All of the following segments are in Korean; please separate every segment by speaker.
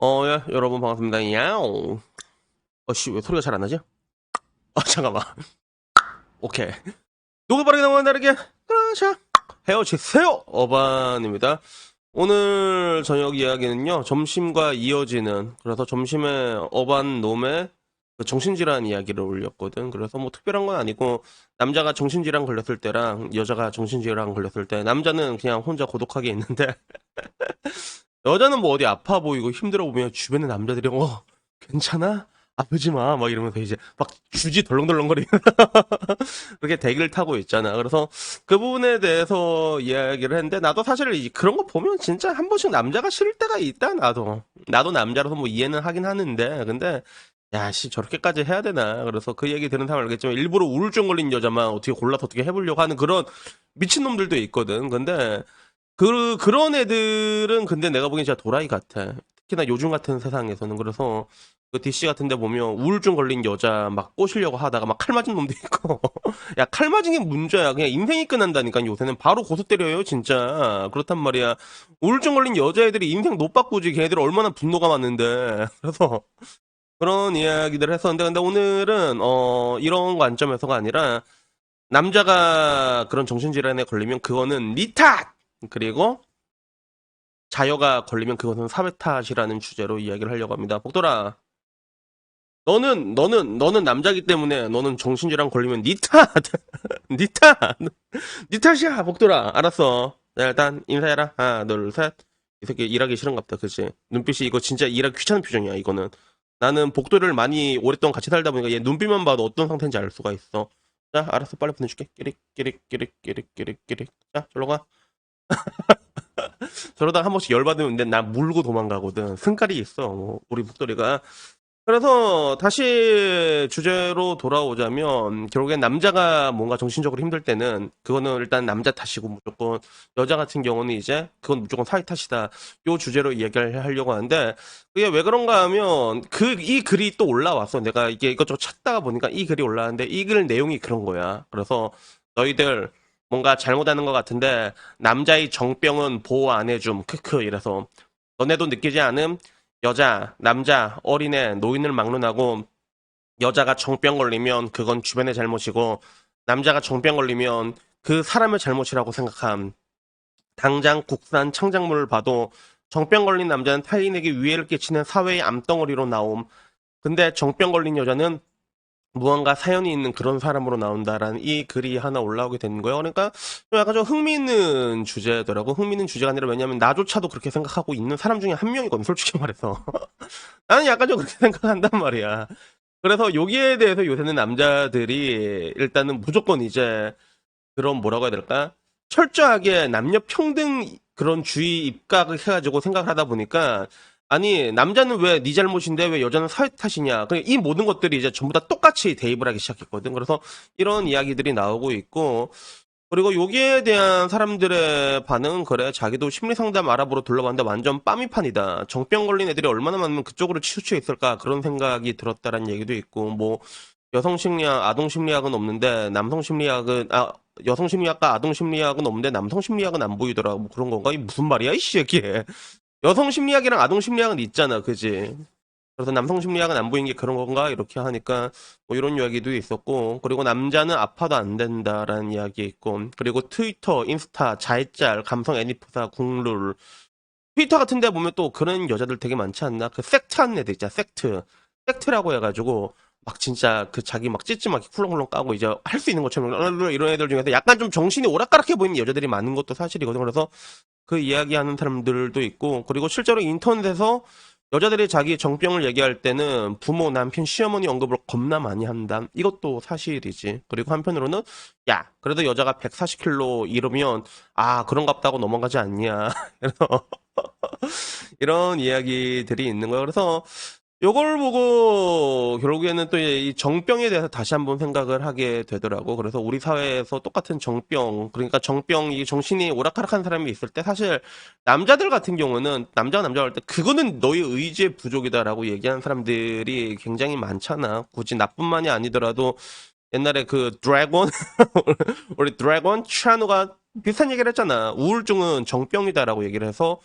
Speaker 1: 어, 예, 여러분 반갑습니다. 야옹. 어 씨, 왜 소리가 잘 안 나지? 아, 잠깐만. 오케이. 누구 빠르게 넘어간 다르게, 그라샤. 헤어지세요! 어반입니다. 오늘 저녁 이야기는요, 점심과 이어지는, 그래서 점심에 어반 놈의 그 정신질환 이야기를 올렸거든. 그래서 뭐 특별한 건 아니고, 남자가 정신질환 걸렸을 때랑 여자가 정신질환 걸렸을 때, 남자는 그냥 혼자 고독하게 있는데, 여자는 뭐 어디 아파 보이고 힘들어 보면 주변의 남자들이 어 괜찮아? 아프지 마. 막 이러면서 이제 막 주지 덜렁덜렁거리는 그렇게 대기를 타고 있잖아. 그래서 그 부분에 대해서 이야기를 했는데 나도 사실 이- 그런 거 보면 진짜 한 번씩 남자가 싫을 때가 있다 나도. 나도 남자라서 뭐 이해는 하긴 하는데 근데 야씨 저렇게까지 해야 되나? 그래서 그 얘기 들은 사람 알겠지만 일부러 우울증 걸린 여자만 어떻게 골라서 어떻게 해보려고 하는 그런 미친놈들도 있거든. 근데 그, 그런 애들은 근데 내가 보기엔 진짜 도라이 같아. 특히나 요즘 같은 세상에서는. 그래서 그 DC 같은 데 보면 우울증 걸린 여자 막 꼬시려고 하다가 막 칼 맞은 놈도 있고. 야, 칼 맞은 게 문제야. 그냥 인생이 끝난다니까 요새는 바로 고소 때려요, 진짜. 그렇단 말이야. 우울증 걸린 여자애들이 인생 노빠꾸지. 걔네들 얼마나 분노가 많은데. 그래서 그런 이야기들을 했었는데 근데 오늘은 어 이런 관점에서가 아니라 남자가 그런 정신질환에 걸리면 그거는 니 탓! 그리고 자여가 걸리면 그것은 사회 탓이라는 주제로 이야기를 하려고 합니다. 복돌아, 너는 너는 너는 남자기 때문에 너는 정신질환 걸리면 니 탓, 니 탓, 니 탓이야, 복돌아. 알았어. 자, 일단 인사해라. 하나, 둘, 셋. 이 새끼 일하기 싫은갑다, 그치? 눈빛이 이거 진짜 일하기 귀찮은 표정이야, 이거는. 나는 복돌을 많이 오랫동안 같이 살다 보니까 얘 눈빛만 봐도 어떤 상태인지 알 수가 있어. 자, 알았어, 빨리 보내줄게. 끼릭, 끼릭, 끼릭, 끼릭, 끼릭, 끼릭. 자, 저로 가. 저러다 한 번씩 열받으면 나 물고 도망가거든. 승깔이 있어. 뭐, 우리 목도리가. 그래서 다시 주제로 돌아오자면 결국엔 남자가 뭔가 정신적으로 힘들 때는 그거는 일단 남자 탓이고 무조건 여자 같은 경우는 이제 그건 무조건 사회 탓이다. 요 주제로 이야기를 하려고 하는데 그게 왜 그런가 하면 그 이 글이 또 올라왔어. 내가 이게 이것저것 찾다가 보니까 이 글이 올라왔는데 이 글 내용이 그런 거야. 그래서 너희들 뭔가 잘못하는 것 같은데 남자의 정병은 보호 안 해줌 크크 이래서 너네도 느끼지 않음? 여자 남자 어린애 노인을 막론하고 여자가 정병 걸리면 그건 주변의 잘못이고 남자가 정병 걸리면 그 사람의 잘못이라고 생각함. 당장 국산 창작물을 봐도 정병 걸린 남자는 타인에게 위해를 끼치는 사회의 암덩어리로 나옴. 근데 정병 걸린 여자는 무언가 사연이 있는 그런 사람으로 나온다라는 이 글이 하나 올라오게 된 거예요. 그러니까 좀 약간 좀 흥미있는 주제더라고. 흥미있는 주제가 아니라 왜냐면 나조차도 그렇게 생각하고 있는 사람 중에 한 명이거든, 솔직히 말해서. 나는 약간 좀 그렇게 생각한단 말이야. 그래서 여기에 대해서 요새는 남자들이 일단은 무조건 이제 그런 뭐라고 해야 될까? 철저하게 남녀 평등 그런 주의 입각을 해가지고 생각을 하다 보니까 아니 남자는 왜 네 잘못인데 왜 여자는 사회 탓이냐? 그이 모든 것들이 이제 전부 다 똑같이 대입을 하기 시작했거든. 그래서 이런 이야기들이 나오고 있고 그리고 여기에 대한 사람들의 반응은 그래. 자기도 심리 상담 알아보러 둘러봤는데 완전 빠미판이다. 정병 걸린 애들이 얼마나 많으면 그쪽으로 치우쳐 있을까 그런 생각이 들었다라는 얘기도 있고 뭐 여성 심리학, 아동 심리학은 없는데 남성 심리학은 아 여성 심리학과 아동 심리학은 없는데 남성 심리학은 안 보이더라. 뭐 그런 건가? 이 무슨 말이야, 이 새끼. 여성 심리학이랑 아동 심리학은 있잖아, 그지? 그래서 남성 심리학은 안 보이는 게 그런 건가? 이렇게 하니까 뭐 이런 이야기도 있었고, 그리고 남자는 아파도 안 된다라는 이야기 있고, 그리고 트위터, 인스타, 자해짤, 감성 애니프사, 국룰, 트위터 같은 데 보면 또 그런 여자들 되게 많지 않나? 그 섹트 하는 애들 있잖아, 섹트. 섹트라고 해가지고, 막 진짜 그 자기 막 찌찌 막 훌렁훌렁 까고 이제 할 수 있는 것처럼 이런 애들 중에서 약간 좀 정신이 오락가락해 보이는 여자들이 많은 것도 사실이거든. 그래서 그 이야기하는 사람들도 있고, 그리고 실제로 인터넷에서 여자들이 자기 정병을 얘기할 때는 부모, 남편, 시어머니 언급을 겁나 많이 한다. 이것도 사실이지. 그리고 한편으로는, 야, 그래도 여자가 140kg 이르면, 아, 그런갑다고 넘어가지 않냐. 이런 이야기들이 있는 거예요. 그래서, 요걸 보고 결국에는 또 이 정병에 대해서 다시 한번 생각을 하게 되더라고. 그래서 우리 사회에서 똑같은 정병, 그러니까 정병, 이 정신이 오락가락한 사람이 있을 때 사실 남자들 같은 경우는 남자가 남자가 할 때 그거는 너의 의지의 부족이다라고 얘기하는 사람들이 굉장히 많잖아. 굳이 나뿐만이 아니더라도 옛날에 그 드래곤 우리 드래곤 치아노가 비슷한 얘기를 했잖아. 우울증은 정병이다라고 얘기를 해서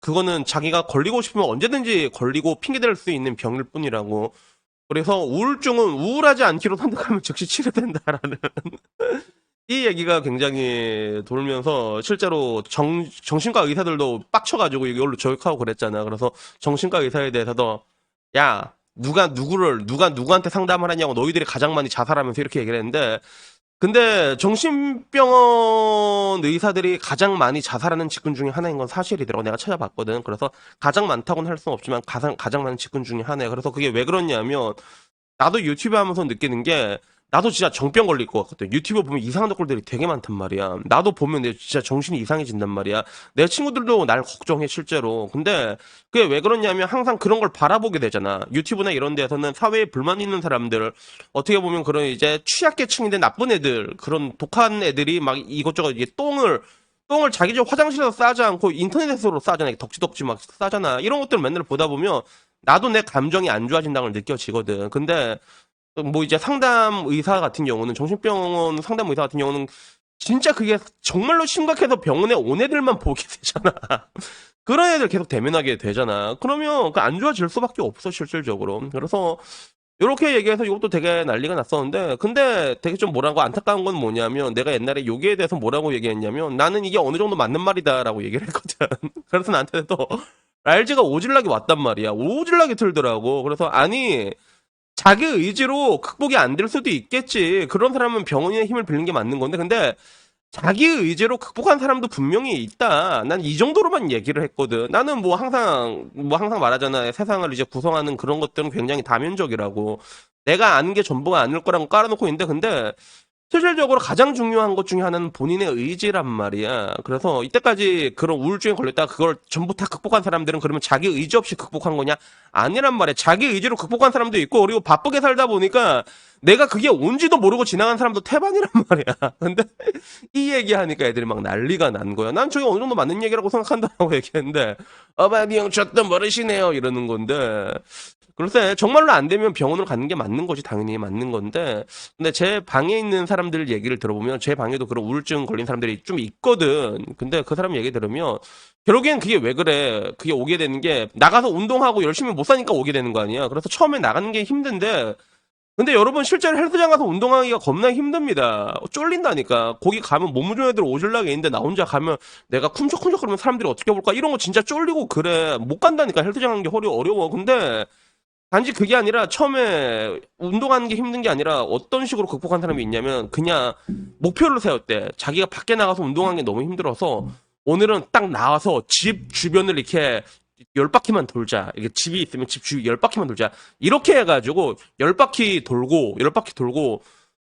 Speaker 1: 그거는 자기가 걸리고 싶으면 언제든지 걸리고 핑계댈 수 있는 병일 뿐이라고. 그래서 우울증은 우울하지 않기로 선택하면 즉시 치료된다라는 이 얘기가 굉장히 돌면서 실제로 정, 정신과 의사들도 빡쳐가지고 이걸로 저격하고 그랬잖아. 그래서 정신과 의사에 대해서도 야 누가 누구를 누가 누구한테 상담을 하냐고 너희들이 가장 많이 자살하면서 이렇게 얘기를 했는데 근데 정신병원 의사들이 가장 많이 자살하는 직군 중에 하나인 건 사실이더라고. 내가 찾아봤거든. 그래서 가장 많다고는 할 수는 없지만 가장 가장 많은 직군 중에 하나야. 그래서 그게 왜 그러냐면 나도 유튜브 하면서 느끼는 게 나도 진짜 정병 걸릴 것 같거든. 유튜브 보면 이상한 댓글들이 되게 많단 말이야. 나도 보면 내 진짜 정신이 이상해진단 말이야. 내 친구들도 날 걱정해 실제로. 근데 그게 왜 그러냐면 항상 그런 걸 바라보게 되잖아. 유튜브나 이런 데서는 사회에 불만 있는 사람들 어떻게 보면 그런 이제 취약계층인데 나쁜 애들 그런 독한 애들이 막 이것저것 이게 똥을 똥을 자기 집 화장실에서 싸지 않고 인터넷으로 싸잖아. 덕지덕지 막 싸잖아. 이런 것들 맨날 보다 보면 나도 내 감정이 안 좋아진다는 걸 느껴지거든. 근데 뭐 이제 상담 의사 같은 경우는 정신병원 상담 의사 같은 경우는 진짜 그게 정말로 심각해서 병원에 온 애들만 보게 되잖아. 그런 애들 계속 대면하게 되잖아. 그러면 그 안 좋아질 수밖에 없어 실질적으로. 그래서 이렇게 얘기해서 이것도 되게 난리가 났었는데 근데 되게 좀 뭐라고 안타까운 건 뭐냐면 내가 옛날에 여기에 대해서 뭐라고 얘기했냐면 나는 이게 어느 정도 맞는 말이다라고 얘기를 했거든. 그래서 나한테 또 RG가 오질나게 왔단 말이야. 오질나게 틀더라고. 그래서 아니 자기 의지로 극복이 안 될 수도 있겠지. 그런 사람은 병원의 힘을 빌린 게 맞는 건데, 근데 자기 의지로 극복한 사람도 분명히 있다. 난 이 정도로만 얘기를 했거든. 나는 뭐 항상, 뭐 항상 말하잖아. 세상을 이제 구성하는 그런 것들은 굉장히 다면적이라고. 내가 아는 게 전부가 아닐 거라고 깔아놓고 있는데, 근데 실질적으로 가장 중요한 것 중에 하나는 본인의 의지란 말이야. 그래서 이때까지 그런 우울증에 걸렸다가 그걸 전부 다 극복한 사람들은 그러면 자기 의지 없이 극복한 거냐? 아니란 말이야. 자기 의지로 극복한 사람도 있고, 그리고 바쁘게 살다 보니까 내가 그게 온지도 모르고 지나간 사람도 태반이란 말이야. 근데 이 얘기하니까 애들이 막 난리가 난 거야. 난 저게 어느 정도 맞는 얘기라고 생각한다고 얘기했는데, 어바디 형 쳤던 버릇이네요. 이러는 건데. 글쎄, 정말로 안 되면 병원으로 가는 게 맞는 거지, 당연히 맞는 건데. 근데 제 방에 있는 사람들 얘기를 들어보면 제 방에도 그런 우울증 걸린 사람들이 좀 있거든. 근데 그 사람 얘기 들으면 결국엔 그게 왜 그래? 그게 오게 되는 게 나가서 운동하고 열심히 못 사니까 오게 되는 거 아니야. 그래서 처음에 나가는 게 힘든데 근데 여러분 실제로 헬스장 가서 운동하기가 겁나 힘듭니다. 쫄린다니까. 거기 가면 몸 좋은 애들 오질나게 있는데 나 혼자 가면 내가 쿵적쿵적 그러면 사람들이 어떻게 볼까? 이런 거 진짜 쫄리고 그래. 못 간다니까 헬스장 가는 게 허리 어려워. 근데 단지 그게 아니라 처음에 운동하는 게 힘든 게 아니라 어떤 식으로 극복한 사람이 있냐면 그냥 목표를 세웠대. 자기가 밖에 나가서 운동하는 게 너무 힘들어서 오늘은 딱 나와서 집 주변을 이렇게 열 바퀴만 돌자. 이게 집이 있으면 집 주위 열 바퀴만 돌자. 이렇게 해가지고 열 바퀴 돌고 열 바퀴 돌고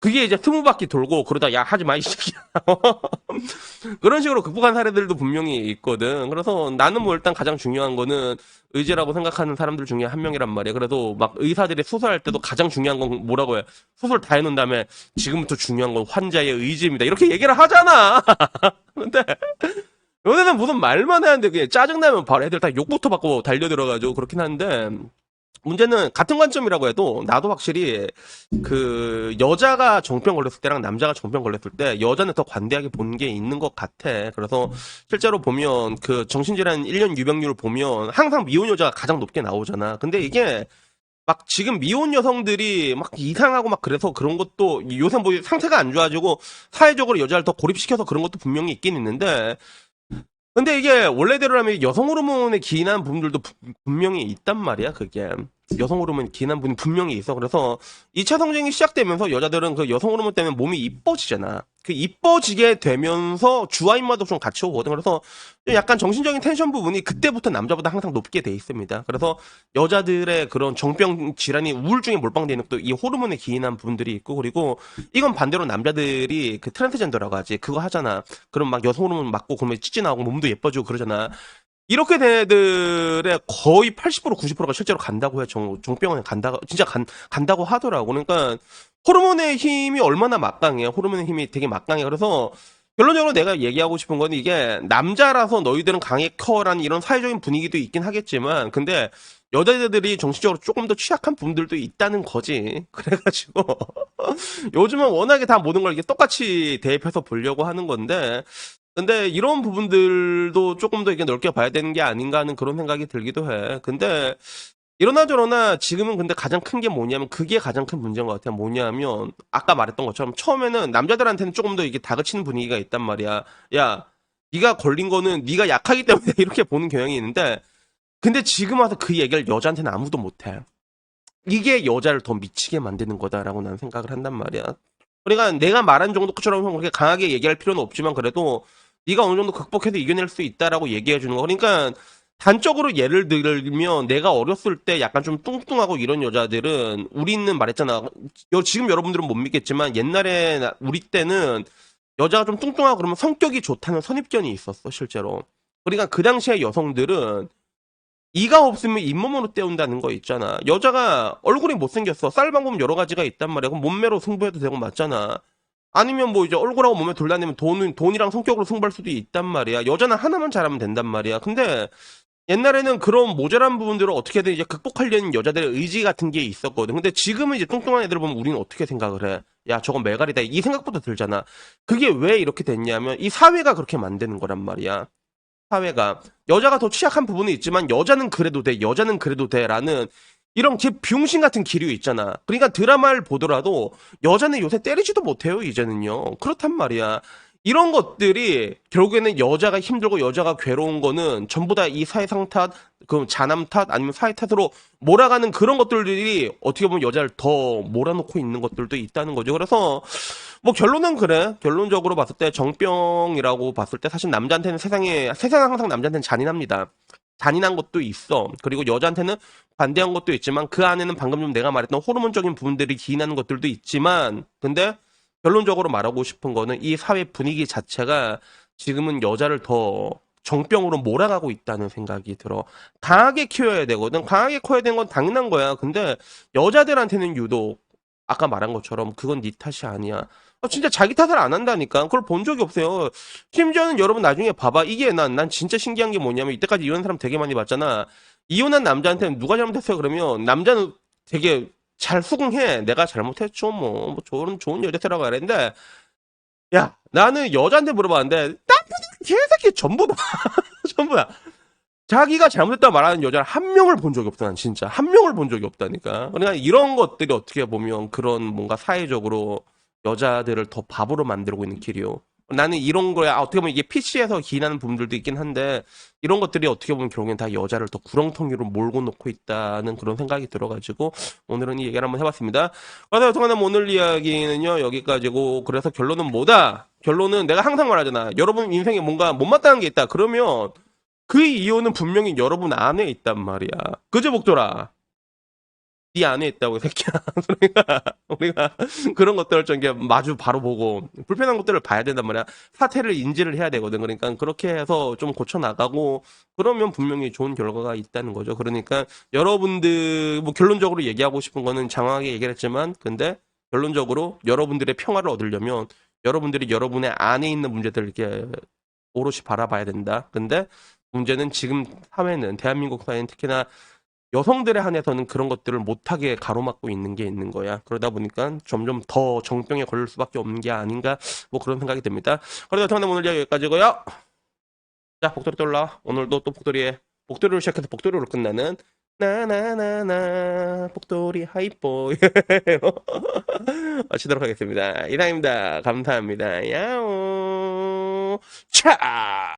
Speaker 1: 그게 이제 스무 바퀴 돌고 그러다 야 하지 마 이 새끼야. 그런 식으로 극복한 사례들도 분명히 있거든. 그래서 나는 뭐 일단 가장 중요한 거는 의지라고 생각하는 사람들 중에 한 명이란 말이야. 그래도 막 의사들이 수술할 때도 가장 중요한 건 뭐라고 해? 수술 다 해놓은 다음에 지금부터 중요한 건 환자의 의지입니다. 이렇게 얘기를 하잖아. 근데 요새는 무슨 말만 하는데 그냥 짜증나면 바로 애들 다 욕부터 받고 달려들어가지고 그렇긴 한데 문제는 같은 관점이라고 해도 나도 확실히 그 여자가 정병 걸렸을 때랑 남자가 정병 걸렸을 때 여자는 더 관대하게 보는 게 있는 것 같아. 그래서 실제로 보면 그 정신질환 1년 유병률을 보면 항상 미혼 여자가 가장 높게 나오잖아. 근데 이게 막 지금 미혼 여성들이 막 이상하고 막 그래서 그런 것도 요새 뭐 상태가 안 좋아지고 사회적으로 여자를 더 고립시켜서 그런 것도 분명히 있긴 있는데 근데 이게 원래대로라면 여성 호르몬에 기인한 부분들도 부- 분명히 있단 말이야, 그게. 여성 호르몬 기인한 부분이 분명히 있어. 그래서 2차 성징이 시작되면서 여자들은 그 여성 호르몬 때문에 몸이 이뻐지잖아. 그 이뻐지게 되면서 주화 입마도 좀 같이 오거든. 그래서 약간 정신적인 텐션 부분이 그때부터 남자보다 항상 높게 돼 있습니다. 그래서 여자들의 그런 정병 질환이 우울증에 몰빵되는 것도 이 호르몬에 기인한 부분들이 있고 그리고 이건 반대로 남자들이 그 트랜스젠더라고 하지. 그거 하잖아. 그럼 막 여성 호르몬 맞고 그러면 찌찌 나오고 몸도 예뻐지고 그러잖아. 이렇게 된 애들의 거의 80% 90%가 실제로 간다고 해. 정, 정병원에 간다고 진짜 간, 간다고 하더라고. 그러니까 호르몬의 힘이 얼마나 막강해. 호르몬의 힘이 되게 막강해. 그래서 결론적으로 내가 얘기하고 싶은 건 이게 남자라서 너희들은 강해 커라는 이런 사회적인 분위기도 있긴 하겠지만 근데 여자들이 정신적으로 조금 더 취약한 부분들도 있다는 거지. 그래가지고 요즘은 워낙에 다 모든 걸 이렇게 똑같이 대입해서 보려고 하는 건데 근데 이런 부분들도 조금 더 이렇게 넓게 봐야 되는 게 아닌가 하는 그런 생각이 들기도 해. 근데 이러나 저러나 지금은 근데 가장 큰 게 뭐냐면 그게 가장 큰 문제인 것 같아요. 뭐냐면 아까 말했던 것처럼 처음에는 남자들한테는 조금 더 이게 다그치는 분위기가 있단 말이야. 야, 네가 걸린 거는 네가 약하기 때문에 이렇게 보는 경향이 있는데 근데 지금 와서 그 얘기를 여자한테는 아무도 못해. 이게 여자를 더 미치게 만드는 거다라고 나는 생각을 한단 말이야. 그러니까 내가 말한 정도처럼 그렇게 강하게 얘기할 필요는 없지만 그래도 네가 어느 정도 극복해서 이겨낼 수 있다라고 얘기해 주는 거. 그러니까 단적으로 예를 들면 내가 어렸을 때 약간 좀 뚱뚱하고 이런 여자들은 우리는 말했잖아. 여- 지금 여러분들은 못 믿겠지만 옛날에 나- 우리 때는 여자가 좀 뚱뚱하고 그러면 성격이 좋다는 선입견이 있었어 실제로. 그러니까 그 당시에 여성들은 이가 없으면 잇몸으로 때운다는 거 있잖아. 여자가 얼굴이 못생겼어. 쌀 방법 여러 가지가 있단 말이야. 그럼 몸매로 승부해도 되고 맞잖아. 아니면 뭐 이제 얼굴하고 몸에 내면 돈은 돈이랑 성격으로 승부할 수도 있단 말이야. 여자는 하나만 잘하면 된단 말이야. 근데 옛날에는 그런 모자란 부분들을 어떻게든 이제 극복하려는 여자들의 의지 같은 게 있었거든. 근데 지금은 이제 뚱뚱한 애들 보면 우리는 어떻게 생각을 해? 야, 저건 메갈이다. 이 생각부터 들잖아. 그게 왜 이렇게 됐냐면 이 사회가 그렇게 만드는 거란 말이야. 사회가 여자가 더 취약한 부분이 있지만 여자는 그래도 돼 여자는 그래도 돼라는 이런 개 병신 같은 기류 있잖아 그러니까 드라마를 보더라도 여자는 요새 때리지도 못해요 이제는요 그렇단 말이야 이런 것들이 결국에는 여자가 힘들고 여자가 괴로운 거는 전부 다 이 사회상 탓, 그 자남 탓 아니면 사회 탓으로 몰아가는 그런 것들이 어떻게 보면 여자를 더 몰아놓고 있는 것들도 있다는 거죠. 그래서 뭐 결론은 그래. 결론적으로 봤을 때 정병이라고 봤을 때 사실 남자한테는 세상에 세상은 항상 남자한테는 잔인합니다. 잔인한 것도 있어. 그리고 여자한테는 반대한 것도 있지만 그 안에는 방금 좀 내가 말했던 호르몬적인 부분들이 기인하는 것들도 있지만 근데 결론적으로 말하고 싶은 거는 이 사회 분위기 자체가 지금은 여자를 더 정병으로 몰아가고 있다는 생각이 들어. 강하게 키워야 되거든. 강하게 커야 되는 건 당연한 거야. 근데 여자들한테는 유독 아까 말한 것처럼 그건 네 탓이 아니야. 아, 진짜 자기 탓을 안 한다니까. 그걸 본 적이 없어요. 심지어는 여러분 나중에 봐봐. 이게 난, 난 진짜 신기한 게 뭐냐면 이때까지 이혼한 사람 되게 많이 봤잖아. 이혼한 남자한테는 누가 잘못했어요? 그러면 남자는 되게 잘 수긍해. 내가 잘못했죠. 뭐, 뭐 좋은, 좋은 여자애라고 하는데 야, 나는 여자한테 물어봤는데 나쁜 개새끼 전부 다. 전부야. 자기가 잘못했다고 말하는 여자를 한 명을 본 적이 없다, 난 진짜. 한 명을 본 적이 없다니까. 그러니까 이런 것들이 어떻게 보면 그런 뭔가 사회적으로 여자들을 더 바보로 만들고 있는 길이요. 나는 이런 거야. 아, 어떻게 보면 이게 PC에서 기인하는 부분들도 있긴 한데, 이런 것들이 어떻게 보면 결국엔 다 여자를 더 구렁텅이로 몰고 놓고 있다는 그런 생각이 들어가지고, 오늘은 이 얘기를 한번 해봤습니다. 그래서 여튼간에 오늘 이야기는요, 여기까지고, 그래서 결론은 뭐다? 결론은 내가 항상 말하잖아. 여러분 인생에 뭔가 못마땅한 게 있다. 그러면, 그 이유는 분명히 여러분 안에 있단 말이야. 그죠, 복돌아? 네 안에 있다고, 이 새끼야. 우리가, 우리가 그런 것들을 좀 이렇게 마주 바로 보고, 불편한 것들을 봐야 된단 말이야. 사태를 인지를 해야 되거든. 그러니까 그렇게 해서 좀 고쳐 나가고, 그러면 분명히 좋은 결과가 있다는 거죠. 그러니까 여러분들, 뭐 결론적으로 얘기하고 싶은 거는 장황하게 얘기를 했지만, 근데 결론적으로 여러분들의 평화를 얻으려면, 여러분들이 여러분의 안에 있는 문제들을 이렇게 오롯이 바라봐야 된다. 근데 문제는 지금 사회는 대한민국 사회는 특히나 여성들에 한해서는 그런 것들을 못하게 가로막고 있는 게 있는 거야. 그러다 보니까 점점 더 정병에 걸릴 수밖에 없는 게 아닌가 뭐 그런 생각이 듭니다. 그래서 저는 오늘 여기까지고요. 자, 복돌이 또 올라. 오늘도 또 복돌이에 복돌이로 시작해서 복돌이로 끝나는 나나나나 복돌이 하이보이 마치도록 하겠습니다. 이상입니다. 감사합니다. 야옹 차